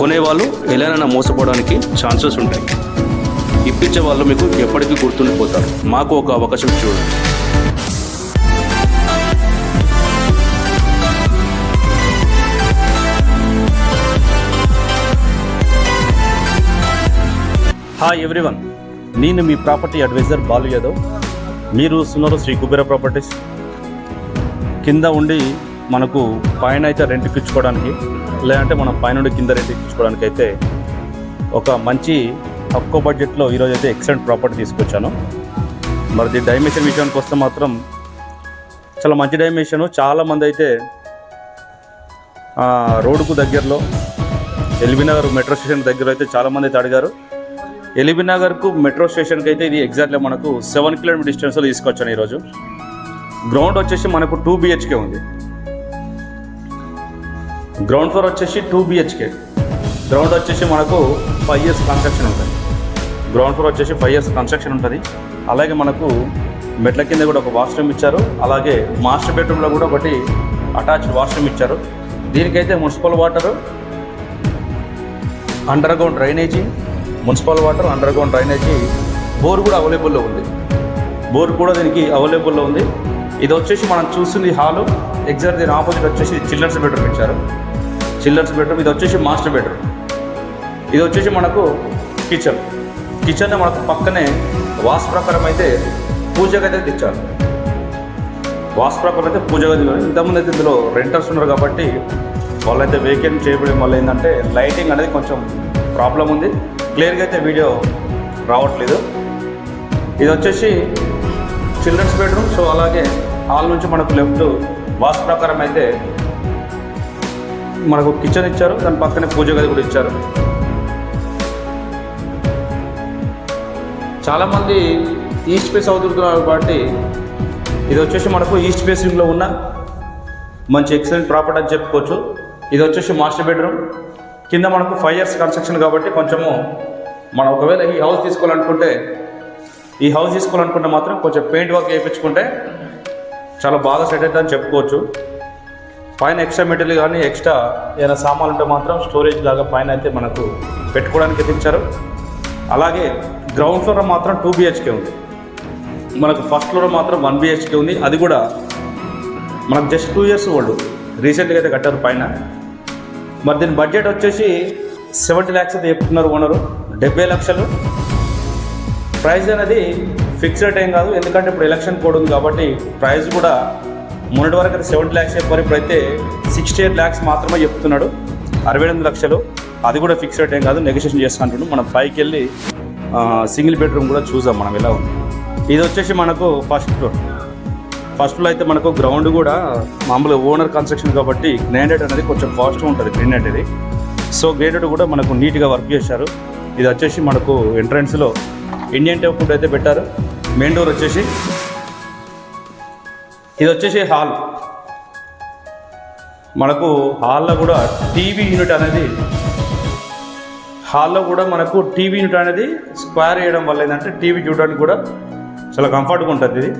కొనేవాళ్ళు ఎలానైనా మోసపోవడానికి ఛాన్సెస్ ఉంటాయి. ఇప్పించే వాళ్ళు మీకు ఎప్పటికీ గుర్తుండిపోతారు మాకు ఒక అవకాశం చూడండి హాయ్ ఎవ్రీవన్ నేను మీ ప్రాపర్టీ అడ్వైజర్ బాలు యాదవ్. మీరు చూస్తున్నారు శ్రీ కుబేర ప్రాపర్టీస్. కింద ఉండి మనకు పైన అయితే రెంట్ ఇచ్చుకోవడానికి లేదంటే మనం పైన కింద రెంట్ ఇచ్చుకోవడానికి అయితే ఒక మంచి తక్కువ బడ్జెట్లో ఈరోజు అయితే ఎక్సలెంట్ ప్రాపర్టీ తీసుకొచ్చాను. మరి దీని డైమెన్షన్ విషయానికి వస్తే మాత్రం చాలా మంచి డైమెన్షను చాలామంది అయితే రోడ్డుకు దగ్గరలో ఎల్బీ నగర్ మెట్రో స్టేషన్ దగ్గర అయితే చాలామంది అయితే అడిగారు. ఎల్బీ నగర్కు మెట్రో స్టేషన్కి అయితే ఇది ఎగ్జాక్ట్లీ మనకు సెవెన్ కిలోమీటర్ డిస్టెన్స్లో తీసుకొచ్చాను ఈరోజు. గ్రౌండ్ వచ్చేసి మనకు టూ బిహెచ్కే ఉంది. గ్రౌండ్ ఫ్లోర్ వచ్చేసి టూ బిహెచ్కే గ్రౌండ్ వచ్చేసి మనకు ఫైవ్ ఇయర్స్ కన్స్ట్రక్షన్ ఉంటుంది. గ్రౌండ్ ఫ్లోర్ వచ్చేసి ఫైవ్ ఇయర్స్ కన్స్ట్రక్షన్ ఉంటుంది. అలాగే మనకు మెట్ల కింద కూడా ఒక వాష్రూమ్ ఇచ్చారు. అలాగే మాస్టర్ బెడ్రూమ్లో కూడా ఒకటి అటాచ్డ్ వాష్రూమ్ ఇచ్చారు. దీనికైతే municipal water underground drainage municipal water underground drainage bore కూడా అవైలబుల్లో ఉంది. బోర్ కూడా దీనికి అవైలబుల్లో ఉంది. ఇది వచ్చేసి మనం చూస్తుంది హాలు ఎగ్జాక్ట్ దీని ఆపోజిట్ వచ్చేసి చిల్డ్రన్స్ బెడ్రూమ్ ఇచ్చారు. చిల్డ్రన్స్ బెడ్రూమ్ ఇది వచ్చేసి మాస్టర్ బెడ్రూమ్. ఇది వచ్చేసి మనకు కిచెన్. కిచెన్ మనకు పక్కనే వాస్ ప్రకారం అయితే పూజ గది ఇచ్చారు. వాస్ ప్రకారం అయితే పూజ గది ఇంతకుముందు అయితే ఇందులో రెంటర్స్ ఉన్నారు కాబట్టి వాళ్ళైతే వేకెంట్ చేయబడడం వల్ల ఏంటంటే లైటింగ్ అనేది కొంచెం ప్రాబ్లం ఉంది. క్లియర్గా అయితే వీడియో రావట్లేదు. ఇది వచ్చేసి చిల్డ్రన్స్ బెడ్రూమ్ సో అలాగే హాల్ నుంచి మనకు లెఫ్ట్ వాస్తు ప్రకారం అయితే మనకు కిచెన్ ఇచ్చారు దాని పక్కనే పూజ గది కూడా ఇచ్చారు. చాలామంది ఈస్ట్ ఫేస్ అవుతున్నారు కాబట్టి ఇది వచ్చేసి మనకు ఈస్ట్ ఫేసింగ్లో ఉన్న మంచి ఎక్సలెంట్ ప్రాపర్టీ అని చెప్పుకోవచ్చు. ఇది వచ్చేసి మాస్టర్ బెడ్రూమ్ కింద మనకు ఫైవ్ ఇయర్స్ కన్స్ట్రక్షన్ కాబట్టి కొంచెము మనం ఒకవేళ ఈ హౌస్ తీసుకోవాలనుకుంటే ఈ హౌస్ తీసుకోవాలనుకుంటే మాత్రం కొంచెం పెయింట్ వర్క్ చేయించుకుంటే చాలా బాగా సెట్ అవుతుందని చెప్పుకోవచ్చు. పైన ఎక్స్ట్రా మెటీరియల్ కానీ ఎక్స్ట్రా ఏదైనా సామాన్లు ఉంటే మాత్రం స్టోరేజ్ లాగా పైన అయితే మనకు పెట్టుకోవడానికి ఇచ్చారు. అలాగే గ్రౌండ్ ఫ్లోర్ మాత్రం టూ బిహెచ్కే ఉంది. మనకు ఫస్ట్ ఫ్లోర్ మాత్రం వన్ బిహెచ్కే ఉంది. అది కూడా మనకు జస్ట్ టూ ఇయర్స్ ఓల్డ్ రీసెంట్గా అయితే కట్టారు పైన. మరి దీని బడ్జెట్ వచ్చేసి సెవెంటీ ల్యాక్స్ అయితే చెప్తున్నారు ఓనరు డెబ్బై లక్షలు. ప్రైస్ అనేది ఫిక్స్డ్ టైం ఏం కాదు. ఎందుకంటే ఇప్పుడు ఎలక్షన్ కోడ్ ఉంది కాబట్టి ప్రైస్ కూడా మొన్నటి వరకు అయితే సెవెంటీ ల్యాక్స్ చెప్పారు. ఇప్పుడైతే సిక్స్టీ ఎయిట్ ల్యాక్స్ మాత్రమే చెప్తున్నాడు. అరవై ఎనిమిది లక్షలు. అది కూడా ఫిక్స్డ్ ఏం కాదు. నెగోషియేషన్ చేస్తా మనం పైకి వెళ్ళి సింగిల్ బెడ్రూమ్ కూడా చూసాం మనం ఎలా ఉంది. ఇది వచ్చేసి మనకు ఫస్ట్ ఫ్లోర్. ఫస్ట్ ఫ్లోర్ అయితే మనకు గ్రౌండ్ కూడా మామూలుగా ఓనర్ కన్స్ట్రక్షన్ కాబట్టి గ్రాండెడ్ అనేది కొంచెం కాస్ట్ ఉంటుంది గ్రాండెడ్ ఇది. సో గ్రేడెడ్ కూడా మనకు నీట్గా వర్క్ చేశారు. ఇది వచ్చేసి మనకు ఎంట్రన్స్లో ఇండియన్ టైప్ ఫుడ్ అయితే పెట్టారు. మెయిన్ డోర్ వచ్చేసి ఇది వచ్చేసి హాల్. మనకు హాల్లో కూడా టీవీ యూనిట్ అనేది హాల్లో కూడా మనకు టీవీ యూనిట్ అనేది స్క్వేర్ చేయడం వల్ల ఏంటంటే టీవీ చూడడానికి కూడా చాలా కంఫర్ట్గా ఉంటుంది ఇది.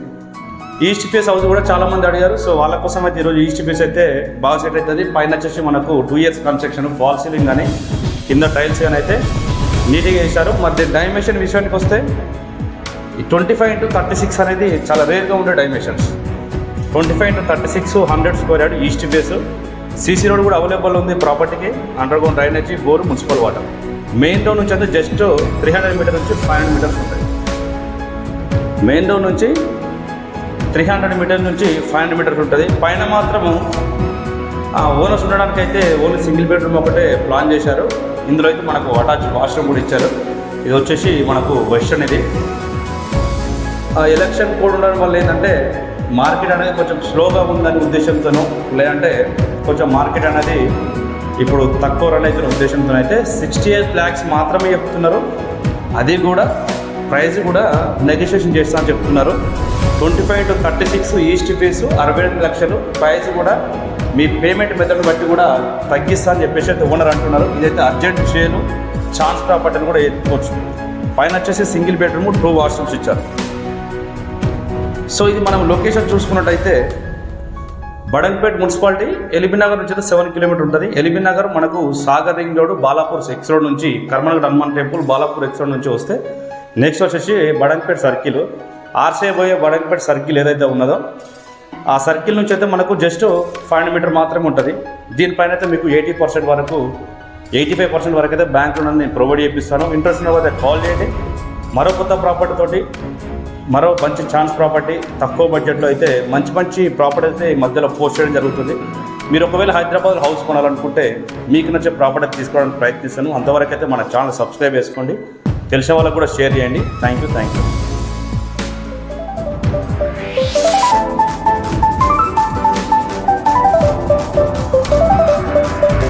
ఈస్ట్ ఫేస్ హౌస్ కూడా చాలా మంది అడిగారు. సో వాళ్ళ కోసం అయితే ఈరోజు ఈస్ట్ ఫేస్ అయితే బాగా సెట్ అవుతుంది. పైన వచ్చేసి మనకు two years construction fall ceiling కానీ కింద టైల్స్ కానీ అయితే నీట్గా వేశారు మరి డైమెన్షన్ విషయానికి వస్తే ఈ twenty five into thirty six అనేది చాలా రేర్గా ఉండే dimensions twenty five into thirty six hundred square yard east face CC road కూడా అవైలబుల్ ఉంది ప్రాపర్టీకి underground drainage bore municipal water main road నుంచి అయితే జస్ట్ త్రీ హండ్రెడ్ మీటర్ నుంచి ఫైవ్ హండ్రెడ్ మీటర్స్ ఉంటాయి. మెయిన్ రోడ్ నుంచి త్రీ హండ్రెడ్ మీటర్ నుంచి five hundred meters ఉంటుంది. పైన మాత్రము ఓనర్స్ ఉండడానికి అయితే ఓన్లీ సింగిల్ బెడ్రూమ్ ఒకటే ప్లాన్ చేశారు. ఇందులో అయితే మనకు అటాచ్ వాష్రూమ్ కూడా ఇచ్చారు. ఇది వచ్చేసి మనకు వెస్టర్న్ ఇది ఆ ఎలక్షన్ కోడ్ ఉండడం వల్ల ఏంటంటే మార్కెట్ అనేది కొంచెం స్లోగా ఉందనే ఉద్దేశంతోనూ లేదంటే కొంచెం మార్కెట్ అనేది ఇప్పుడు తక్కువ రన్ అవుతున్న ఉద్దేశంతో అయితే సిక్స్టీ ఎయిట్ ల్యాక్స్ మాత్రమే చెప్తున్నారు. అది కూడా ప్రైస్ కూడా నెగోషియేషన్ చేస్తామని చెప్తున్నారు. Twenty five to thirty six east fee అరవై ఎనిమిది లక్షలు. ప్రైస్ కూడా మీ పేమెంట్ మెథడ్ బట్టి కూడా తగ్గిస్తా అని చెప్పేసి అయితే ఓనర్ అంటున్నారు. ఇదైతే అర్జెంట్ చేయను ఛాన్స్ ప్రాపర్టీ అని కూడా ఎత్తుకోవచ్చు. పైన వచ్చేసి సింగిల్ బెడ్రూమ్ టూ వాష్రూమ్స్ ఇచ్చారు. సో ఇది మనం లొకేషన్ చూసుకున్నట్టయితే బడంపేట్ మున్సిపాలిటీ ఎలిబినగర్ నుంచి అయితే సెవెన్ కిలోమీటర్ ఉంటుంది. ఎలిబినగర్ మనకు Sagar ring road Balapur x road నుంచి కర్మనగర్ Hanuman temple Balapur x road నుంచి వస్తే నెక్స్ట్ వచ్చేసి బడంపేట్ సర్కిల్. ఆర్సే పోయే బడంపేట్ సర్కిల్ ఏదైతే ఉన్నదో ఆ సర్కిల్ నుంచి అయితే మనకు జస్ట్ ఫైవ్ హండ్రెడ్ మీటర్ మాత్రమే ఉంటుంది. దీనిపైన అయితే మీకు ఎయిటీ పర్సెంట్ వరకు ఎయిటీ ఫైవ్ పర్సెంట్ వరకు అయితే బ్యాంక్ లోన్ నేను ప్రొవైడ్ చేపిస్తాను. ఇంట్రెస్ట్ ఉన్న అయితే కాల్ చేయండి. మరో కొత్త ప్రాపర్టీ తోటి మరో మంచి ఛాన్స్ ప్రాపర్టీ తక్కువ బడ్జెట్లో అయితే మంచి మంచి ప్రాపర్టీ అయితే ఈ మధ్యలో పోస్ట్ చేయడం జరుగుతుంది. మీరు ఒకవేళ హైదరాబాద్ హౌస్ కొనాలనుకుంటే మీకు నచ్చే ప్రాపర్టీ తీసుకోవడానికి ప్రయత్నిస్తాను. అంతవరకు అయితే మన ఛానల్ సబ్స్క్రైబ్ చేసుకోండి. తెలిసిన వాళ్ళకు కూడా షేర్ చేయండి. Thank you thank you